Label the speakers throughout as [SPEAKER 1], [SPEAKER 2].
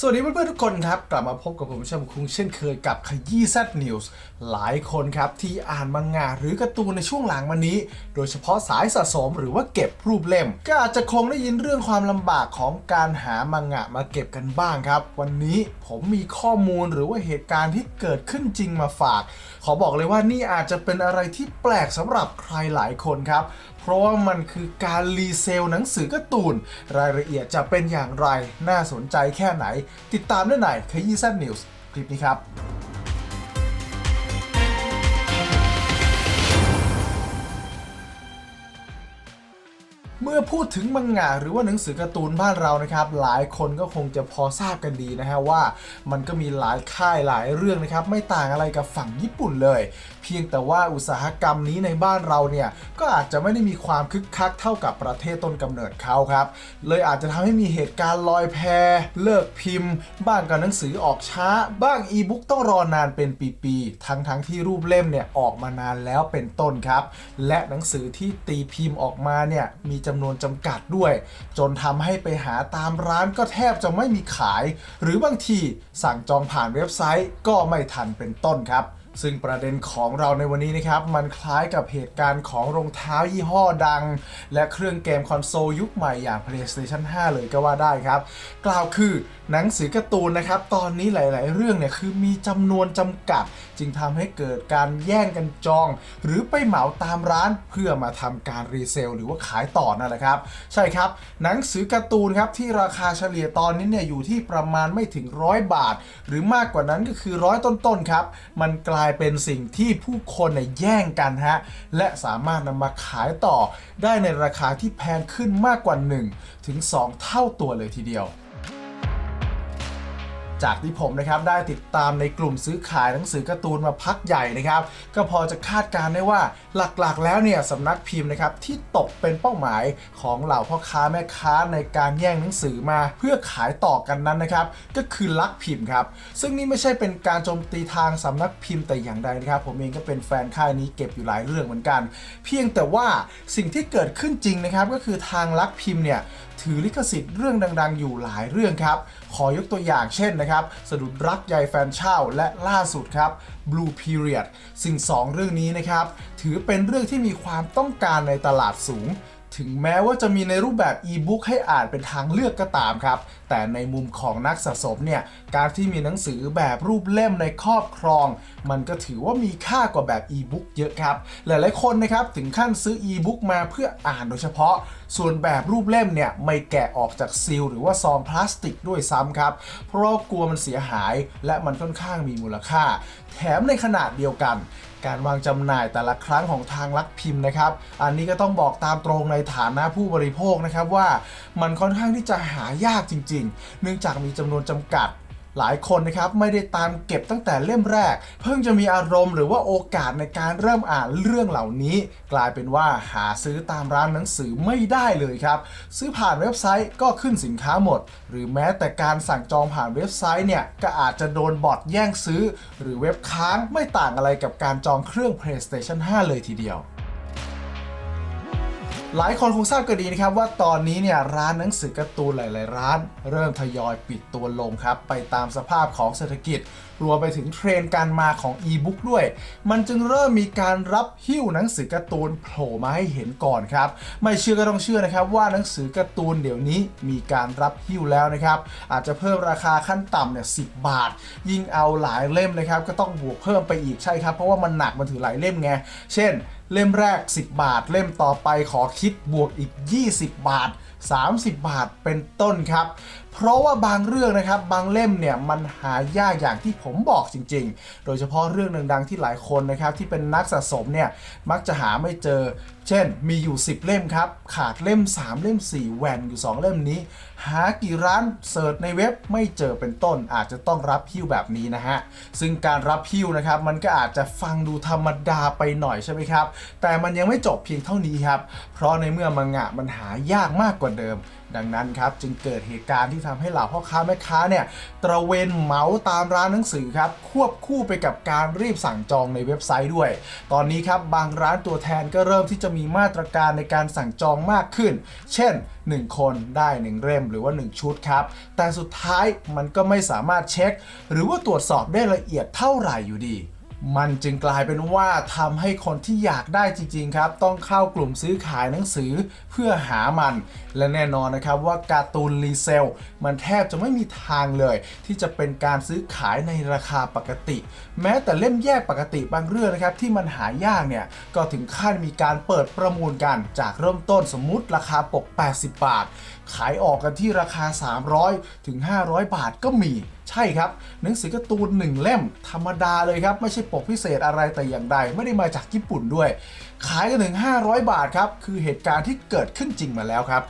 [SPEAKER 1] สวัสดีเพื่อนๆทุกคนครับ กลับมาพบกับผมชมคุงเช่นเคยกับขยี้แซดนิวส์หลายคนครับ ที่อ่านมังงะหรือการ์ตูนในช่วงหลังมานี้ โดยเฉพาะสายสะสมหรือว่าเก็บรูปเล่ม ก็อาจจะคงได้ยินเรื่องความลำบากของการหามังงะมาเก็บกันบ้างครับ วันนี้ผมมีข้อมูลหรือว่าเหตุการณ์ที่เกิดขึ้นจริงมาฝาก ขอบอกเลยว่านี่อาจจะเป็นอะไรที่แปลกสำหรับใครหลายคนครับ เพราะว่ามันคือการรีเซลหนังสือการ์ตูน รายละเอียดจะเป็นอย่างไร น่าสนใจแค่ไหน ติดตามได้ในขยี้แซนนิวส์คลิปนี้ครับ เมื่อพูดถึงมังงะหรือว่าหนังสือการ์ตูนบ้านเรานะครับ หลายคนก็คงจะพอทราบกันดีนะฮะว่า มันก็มีหลายค่ายหลายเรื่องนะครับ ไม่ต่างอะไรกับฝั่งญี่ปุ่นเลย เพียงแต่ว่าอุตสาหกรรมนี้ในบ้านเราเนี่ยก็อาจจะไม่ได้มีความคึกคักเท่ากับประเทศต้นกำเนิดเขาครับเลยอาจจะทำให้มีเหตุการณ์ลอยแพเลิกพิมพ์ บ้างกับหนังสือออกช้า บ้างอีบุ๊กต้องรอนานเป็นปีๆทั้งๆที่รูปเล่มเนี่ยออกมานานแล้วเป็นต้นครับ และหนังสือที่ตีพิมพ์ออกมาเนี่ยมีจำนวนจำกัดด้วย จนทำให้ไปหาตามร้านก็แทบจะไม่มีขาย หรือบางทีสั่งจองผ่านเว็บไซต์ก็ไม่ทันเป็นต้นครับ ซึ่งประเด็นของเราในวันนี้นะครับ มันคล้ายกับเหตุการณ์ของรองเท้ายี่ห้อดัง และเครื่องเกมคอนโซลยุคใหม่อย่าง PlayStation 5 เลยก็ว่าได้ครับ กล่าวคือหนังสือการ์ตูนนะครับ ตอนนี้หลาย ๆ เรื่องเนี่ยคือมีจำนวนจำกัด จึงทำให้เกิดการแย่งกันจอง หรือไปเหมาตามร้านเพื่อมาทำการรีเซลหรือว่าขายต่อนั่นแหละครับ ใช่ครับ หนังสือการ์ตูนครับที่ราคาเฉลี่ยตอนนี้เนี่ยอยู่ที่ประมาณไม่ถึงร้อยบาท หรือมากกว่านั้นก็คือร้อยต้น ๆ ครับ มันกลายเป็นสิ่งที่ผู้คนเนี่ยแย่งกันฮะและสามารถนำมาขายต่อได้ในราคาที่แพงขึ้นมากกว่า1ถึง2เท่าตัวเลยทีเดียว จากที่ผมนะครับได้ติดตามในกลุ่มซื้อขายหนังสือการ์ตูนมาพักใหญ่นะครับ ก็พอจะคาดการณ์ได้ว่าหลักๆ แล้วเนี่ยสำนักพิมพ์นะครับที่ตกเป็นเป้าหมายของเหล่าพ่อค้าแม่ค้าในการแย่งหนังสือมา เพื่อขายต่อกันนั้นนะครับก็คือลักพิมพ์ครับซึ่งนี่ไม่ใช่เป็นการโจมตีทางสำนักพิมพ์แต่อย่างใดนะครับ ผมเองก็เป็นแฟนค่ายนี้เก็บอยู่หลายเรื่องเหมือนกัน เพียงแต่ว่าสิ่งที่เกิดขึ้นจริงนะครับก็คือทางลักพิมพ์เนี่ย ถือลิขสิทธิ์เรื่องดังๆ อยู่หลายเรื่องครับ ขอยกตัวอย่างเช่นนะครับ สะดุดรักใยแฟนเช่าและล่าสุดครับ Blue Period ซึ่งสองเรื่องนี้นะครับ ถือเป็นเรื่องที่มีความต้องการในตลาดสูง ถึงแม้ว่าจะมีในรูปแบบอีบุ๊กให้อ่านเป็นทางเลือกก็ตามครับ แต่ในมุมของนักสะสมเนี่ย การที่มีหนังสือแบบรูปเล่มในครอบครอง มันก็ถือว่ามีค่ากว่าแบบอีบุ๊กเยอะครับ หลายๆคนนะครับถึงขั้นซื้ออีบุ๊กมาเพื่ออ่านโดยเฉพาะ ส่วนแบบรูปเล่มเนี่ยไม่แกะออกจากซีลหรือว่าซองพลาสติกด้วยซ้ำครับ เพราะกลัวมันเสียหายและมันค่อนข้างมีมูลค่า แถมในขนาดเดียวกันการวางจำหน่ายแต่ละครั้งของทางลักพิมพ์นะครับ อันนี้ก็ต้องบอกตามตรงในฐานะผู้บริโภคนะครับว่ามันค่อนข้างที่จะหายากจริง ๆ เนื่องจากมีจำนวนจำกัด หลายคนนะครับไม่ได้ตามเก็บตั้งแต่เล่มแรก เพิ่งจะมีอารมณ์หรือว่าโอกาสในการเริ่มอ่านเรื่องเหล่านี้ กลายเป็นว่าหาซื้อตามร้านหนังสือไม่ได้เลยครับซื้อผ่านเว็บไซต์ก็ขึ้นสินค้าหมด หรือแม้แต่การสั่งจองผ่านเว็บไซต์เนี่ยก็อาจจะโดนบอทแย่งซื้อ หรือเว็บค้างไม่ต่างอะไรกับการจองเครื่อง PlayStation 5 เลยทีเดียว หลายคนคงทราบกันดีนะครับว่าตอนนี้เนี่ยร้านหนังสือการ์ตูนหลาย ๆ ร้าน เริ่มทยอยปิดตัวลงครับไปตามสภาพของเศรษฐกิจรวมไปถึงเทรนด์การมาของอีบุ๊กด้วย มันจึงเริ่มมีการรับหิ้วหนังสือการ์ตูนโผล่มาให้เห็นก่อนครับ ไม่เชื่อก็ต้องเชื่อนะครับว่าหนังสือการ์ตูนเดี๋ยวนี้มีการรับหิ้วแล้วนะครับ อาจจะเพิ่มราคาขั้นต่ำเนี่ยสิบาท ยิ่งเอาหลายเล่มนะครับ ก็ต้องบวกเพิ่มไปอีกใช่ครับ เพราะว่ามันหนักมันถือหลายเล่มไง เช่น เล่มแรก 10 บาท เล่มต่อไปขอคิดบวกอีก 20 บาท 30 บาทเป็นต้นครับ เพราะว่าบางเรื่องนะครับบางเล่มเนี่ยมันหายากอย่างที่ผมบอกจริง ๆ โดยเฉพาะเรื่องดังๆที่หลายคนนะครับที่เป็นนักสะสมเนี่ยมักจะหาไม่เจอ เช่นมีอยู่ 10 เล่มครับขาดเล่ม 3 เล่ม 4 แหว่งอยู่ 2 เล่มนี้ หากี่ร้านเสิร์ชในเว็บไม่เจอเป็นต้นอาจจะต้องรับหิ้วแบบนี้นะฮะซึ่งการรับหิ้วนะครับมันก็อาจจะฟังดูธรรมดาไปหน่อยใช่ไหมครับแต่มันยังไม่จบเพียงเท่านี้ครับเพราะในเมื่อมังงะมันหายากมากกว่าเดิมดังนั้นครับจึงเกิดเหตุการณ์ที่ทำให้เหล่าพ่อค้าแม่ค้าเนี่ยตระเวนเหมาตามร้านหนังสือครับควบคู่ไปกับการรีบสั่งจองในเว็บไซต์ด้วย ตอนนี้ครับบางร้านตัวแทนก็เริ่มที่จะมีมาตรการในการสั่งจองมากขึ้น เช่น 1 คนได้ 1 เล่มหรือว่า 1 ชุดครับ แต่สุดท้ายมันก็ไม่สามารถเช็ค หรือว่าตรวจสอบได้ละเอียดเท่าไหร่อยู่ดี มันจึงกลายเป็นว่าทำให้คนที่อยากได้จริง ๆ ครับ ต้องเข้ากลุ่มซื้อขายหนังสือเพื่อหามัน และแน่นอนนะครับว่าการ์ตูนรีเซล มันแทบจะไม่มีทางเลย ที่จะเป็นการซื้อขายในราคาปกติ แม้แต่เล่มแยกปกติบางเรื่องนะครับ ที่มันหายากเนี่ย ก็ถึงขั้นมีการเปิดประมูลกันจากเริ่มต้นสมมุติราคาปก 80 บาท ขายออกกันที่ราคา 300 ถึง 500 บาทก็มีใช่ครับ หนังสือการ์ตูนหนึ่งเล่ม ธรรมดาเลยครับ ไม่ใช่ปกพิเศษอะไรแต่อย่างใด ไม่ได้มาจากญี่ปุ่นด้วย ขายกันถึง 500 บาทครับ คือเหตุการณ์ที่เกิดขึ้นจริงมาแล้วครับ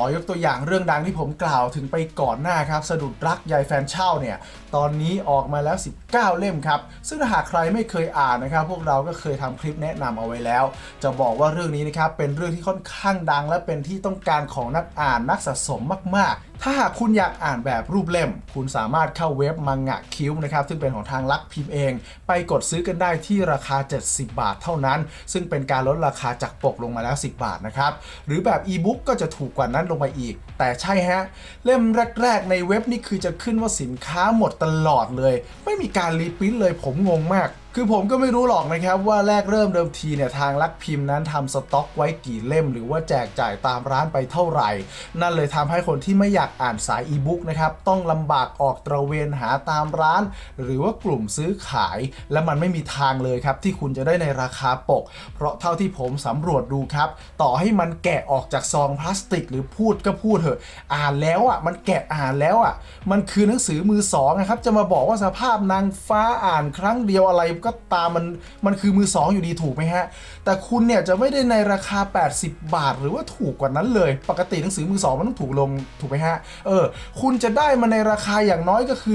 [SPEAKER 1] อยกตัวอย่างเรื่องดังที่ผมกล่าวถึงไปก่อนหน้าครับ สะดุดรักยายแฟนเช่าเนี่ยตอนนี้ออกมาแล้ว 19 เล่มครับ ซึ่งหากใครไม่เคยอ่านนะครับ พวกเราก็เคยทำคลิปแนะนำเอาไว้แล้ว จะบอกว่าเรื่องนี้นะครับเป็นเรื่องที่ค่อนข้างดัง และเป็นที่ต้องการของนักอ่านนักสะสมมาก ๆ ถ้าหากคุณอยากอ่านแบบรูปเล่ม คุณสามารถเข้าเว็บมังงะคิวนะครับซึ่งเป็นของทางลักพิมพ์เอง ไปกดซื้อกันได้ที่ราคา 70 บาทเท่านั้น ซึ่งเป็นการลดราคาจากปกลงมาแล้ว 10 บาทนะครับหรือแบบอีบุ๊กก็จะถูกกว่านั้นลงไปอีก แต่ใช่ฮะ เล่มแรก ๆ ในเว็บนี่คือจะขึ้นว่าสินค้าหมดตลอดเลย ไม่มีการรีพรินเลยผมงงมาก คือผมก็ไม่รู้หรอกนะครับว่าแรกเริ่มเดิมทีเนี่ยทางลักพิมพ์นั้นทำสต็อกไว้กี่เล่ม หรือว่าแจกจ่ายตามร้านไปเท่าไหร่ นั่นเลยทำให้คนที่ไม่อยากอ่านสายอีบุ๊กนะครับต้องลำบากออกตระเวนหาตามร้าน หรือว่ากลุ่มซื้อขาย และมันไม่มีทางเลยครับที่คุณจะได้ในราคาปก เพราะเท่าที่ผมสำรวจดูครับต่อให้มันแกะออกจากซองพลาสติก หรือพูดก็พูดเถอะอ่านแล้วอะมันแกะอ่านแล้วอะมันคือหนังสือมือสองนะครับจะมาบอกว่าสภาพนางฟ้าอ่านครั้งเดียวอะไรก็ตามมันมันคือมือสองอยู่ดีถูกไหมฮะ แต่คุณเนี่ยจะไม่ได้ในราคา 80 บาท หรือว่าถูกกว่านั้นเลย ปกติหนังสือมือสองมันต้องถูกลงถูกไหมฮะ เออ คุณจะได้มาในราคาอย่างน้อยก็คือ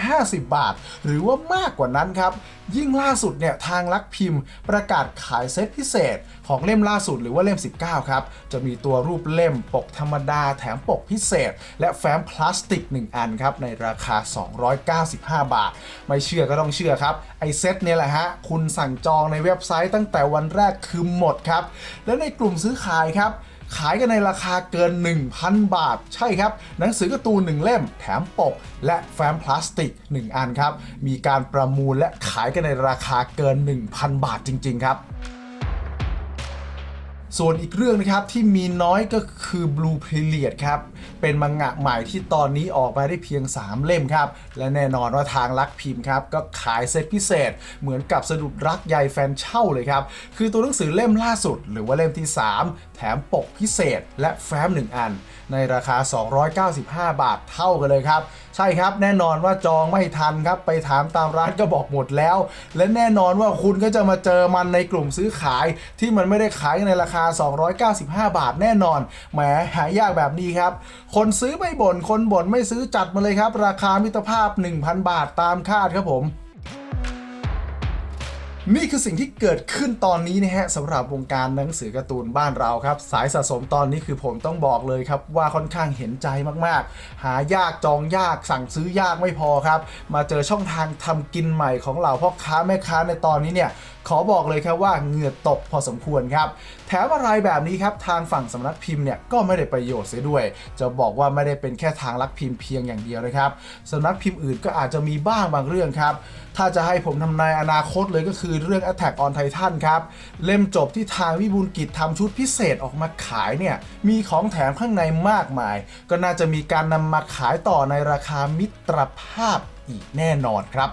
[SPEAKER 1] 150 บาท หรือว่ามากกว่านั้นครับ ยิ่งล่าสุดเนี่ยทางลักพิมพ์ ประกาศขายเซตพิเศษ ของเล่มล่าสุดหรือว่าเล่ม 19 ครับ จะมีตัวรูปเล่มปกธรรมดาแถมปกพิเศษ และแฟ้มพลาสติก 1 อันครับ ในราคา 295 บาท ไม่เชื่อก็ต้องเชื่อครับ ไอเซตเนี่ยแหละฮะ คุณสั่งจองในเว็บไซต์ตั้งแต่วันแรกคือหมดครับ และในกลุ่มซื้อขายครับ ขายกันในราคาเกิน 1,000 บาท ใช่ครับ หนังสือการ์ตูน1เล่ม แถมปก และแฟ้มพลาสติก 1 อันครับ มีการประมูลและขายกันในราคาเกิน 1,000 บาทจริง ๆ ครับ ส่วนอีกเรื่องนะครับที่มีน้อยก็คือ Blue Period ครับ เป็นมังงะใหม่ที่ตอนนี้ออกมาได้เพียง 3 เล่มครับ และแน่นอนว่าทางลักพิมพ์ครับ ก็ขายเซตพิเศษ เหมือนกับสะดุดรักใยแฟนเช่าเลยครับ คือตัวหนังสือเล่มล่าสุด หรือว่าเล่มที่ 3 แถมปกพิเศษและแฟ้ม1อัน ในราคา 295 บาทเท่ากันเลยครับ ใช่ครับแน่นอนว่าจองไม่ทันครับ ไปถามตามร้านก็บอกหมดแล้ว และแน่นอนว่าคุณก็จะมาเจอมันในกลุ่มซื้อขาย ที่มันไม่ได้ขายในราคา 295 บาทแน่นอนแหมหายากแบบนี้ครับ คนซื้อไม่บ่นคนบ่นไม่ซื้อจัดมาเลยครับ ราคามิตรภาพ 1,000 บาทตามคาดครับผม นี่คือสิ่งที่เกิดขึ้นตอนนี้นะฮะสำหรับวงการหนังสือการ์ตูนบ้านเราครับ สายสะสมตอนนี้คือผมต้องบอกเลยครับ ว่าค่อนข้างเห็นใจมากๆ หายากจองยากสั่งซื้อยากไม่พอครับ มาเจอช่องทางทำกินใหม่ของเหล่าพ่อค้าแม่ค้าในตอนนี้เนี่ยขอบอกเลยครับว่าเหงื่อตกพอสมควรครับ แถมอะไรแบบนี้ครับ ทางฝั่งสำนักพิมพ์เนี่ยก็ไม่ได้ประโยชน์เสียด้วย จะบอกว่าไม่ได้เป็นแค่ทางลักพิมพ์เพียงอย่างเดียวนะครับสำนักพิมพ์อื่นก็อาจจะมีบ้างบางเรื่องครับ ถ้าจะให้ผมทำนายอนาคตเลยก็คือเรื่อง Attack on Titan ครับเล่มจบที่ทางวิบูลกิจทำชุดพิเศษออกมาขายเนี่ยมีของแถมข้างในมากมาย ก็น่าจะมีการนำมาขายต่อในราคามิตรภาพอีกแน่นอนครับ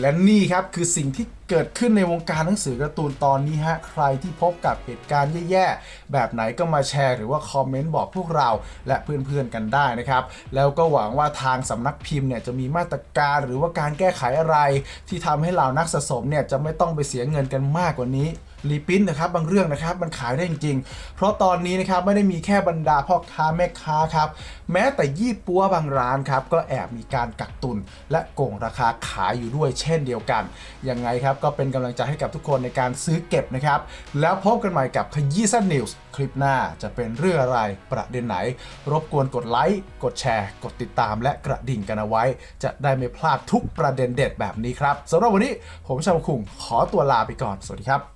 [SPEAKER 1] และนี่ครับคือสิ่งที่เกิดขึ้นในวงการหนังสือการ์ตูนตอนนี้ฮะ ใครที่พบกับเหตุการณ์แย่ๆ แบบไหนก็มาแชร์หรือว่าคอมเมนต์บอกพวกเราและเพื่อนๆกันได้นะครับ แล้วก็หวังว่าทางสำนักพิมพ์เนี่ยจะมีมาตรการหรือว่าการแก้ไขอะไร ที่ทำให้เหล่านักสะสมเนี่ยจะไม่ต้องไปเสียเงินกันมากกว่านี้ รีปรินท์นะครับบางเรื่องนะครับมันขายได้จริงๆ เพราะตอนนี้นะครับไม่ได้มีแค่บรรดาพ่อค้าแม่ค้าครับแม้แต่ยี่ปัวบางร้านครับก็แอบมีการกักตุน และโกงราคาขายอยู่ด้วยเช่นเดียวกันยังไงครับก็เป็นกำลังใจให้กับทุกคนในการซื้อเก็บนะครับแล้วพบกันใหม่กับขยี้สั้นนิวส์คลิปหน้าจะเป็นเรื่องอะไรประเด็นไหน รบกวนกดไลค์กดแชร์ กดติดตามและกระดิ่งกันเอาไว้ จะได้ไม่พลาดทุกประเด็นเด็ดแบบนี้ครับสำหรับวันนี้ผมชาวคุงขอตัวลาไปก่อนสวัสดีครับ